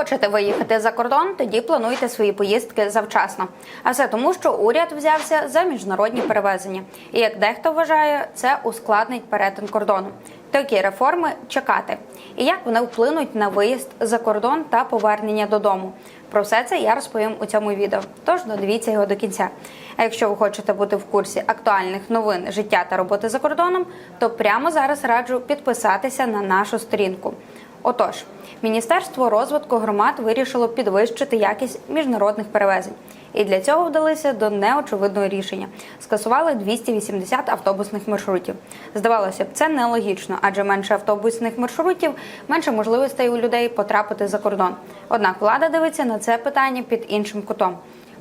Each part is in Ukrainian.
Хочете виїхати за кордон? Тоді плануйте свої поїздки завчасно. А все тому, що уряд взявся за міжнародні перевезення. І як дехто вважає, це ускладнить перетин кордону. Такі реформи чекати. І як вони вплинуть на виїзд за кордон та повернення додому. Про все це я розповім у цьому відео. Тож додивіться його до кінця. А якщо ви хочете бути в курсі актуальних новин життя та роботи за кордоном, то прямо зараз раджу підписатися на нашу сторінку. Отож, Міністерство розвитку громад вирішило підвищити якість міжнародних перевезень. І для цього вдалися до неочевидного рішення. Скасували 280 автобусних маршрутів. Здавалося б, це нелогічно, адже менше автобусних маршрутів, менше можливостей у людей потрапити за кордон. Однак влада дивиться на це питання під іншим кутом.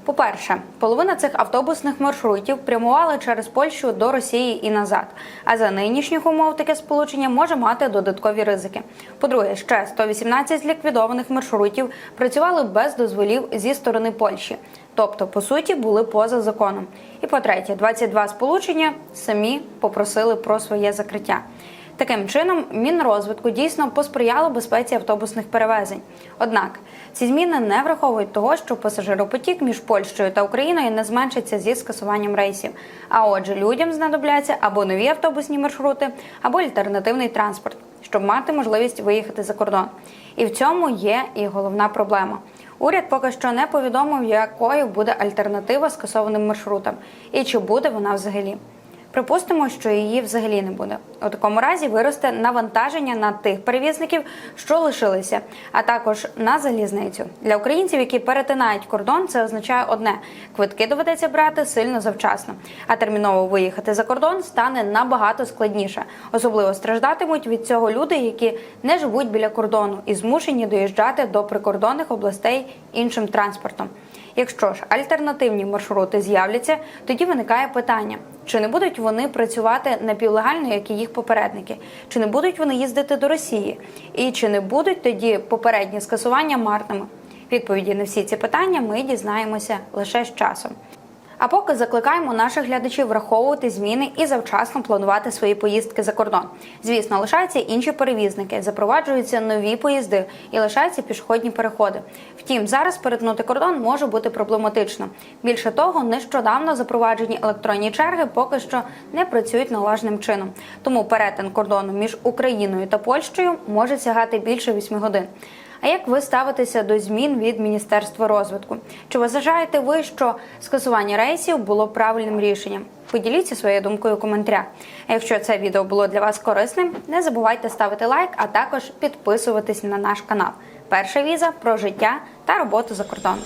По-перше, половина цих автобусних маршрутів прямували через Польщу до Росії і назад. А за нинішніх умов таке сполучення може мати додаткові ризики. По-друге, ще 118 ліквідованих маршрутів працювали без дозволів зі сторони Польщі, тобто, по суті, були поза законом. І по-третє, 22 сполучення самі попросили про своє закриття. Таким чином, Мінрозвитку дійсно посприяло безпеці автобусних перевезень. Однак ці зміни не враховують того, що пасажиропотік між Польщею та Україною не зменшиться зі скасуванням рейсів. А отже, людям знадобляться або нові автобусні маршрути, або альтернативний транспорт, щоб мати можливість виїхати за кордон. І в цьому є і головна проблема. Уряд поки що не повідомив, якою буде альтернатива скасованим маршрутам і чи буде вона взагалі. Припустимо, що її взагалі не буде. У такому разі виросте навантаження на тих перевізників, що лишилися, а також на залізницю для українців, які перетинають кордон. Це означає одне: квитки доведеться брати сильно завчасно, а терміново виїхати за кордон стане набагато складніше. Особливо страждатимуть від цього люди, які не живуть біля кордону і змушені доїжджати до прикордонних областей іншим транспортом. Якщо ж альтернативні маршрути з'являться, тоді виникає питання: чи не будуть вони працювати напівлегально, як і їх попередники, чи не будуть вони їздити до Росії, і чи не будуть тоді попередні скасування марними? Відповіді на всі ці питання ми дізнаємося лише з часом. А поки закликаємо наших глядачів враховувати зміни і завчасно планувати свої поїздки за кордон. Звісно, лишаються інші перевізники, запроваджуються нові поїзди і лишаються пішохідні переходи. Втім, зараз перетнути кордон може бути проблематично. Більше того, нещодавно запроваджені електронні черги поки що не працюють належним чином. Тому перетин кордону між Україною та Польщею може сягати більше 8 годин. А як ви ставитеся до змін від Міністерства розвитку? Чи вважаєте ви, що скасування рейсів було правильним рішенням? Поділіться своєю думкою у коментарях. А якщо це відео було для вас корисним, не забувайте ставити лайк, а також підписуватись на наш канал. Перша віза про життя та роботу за кордоном.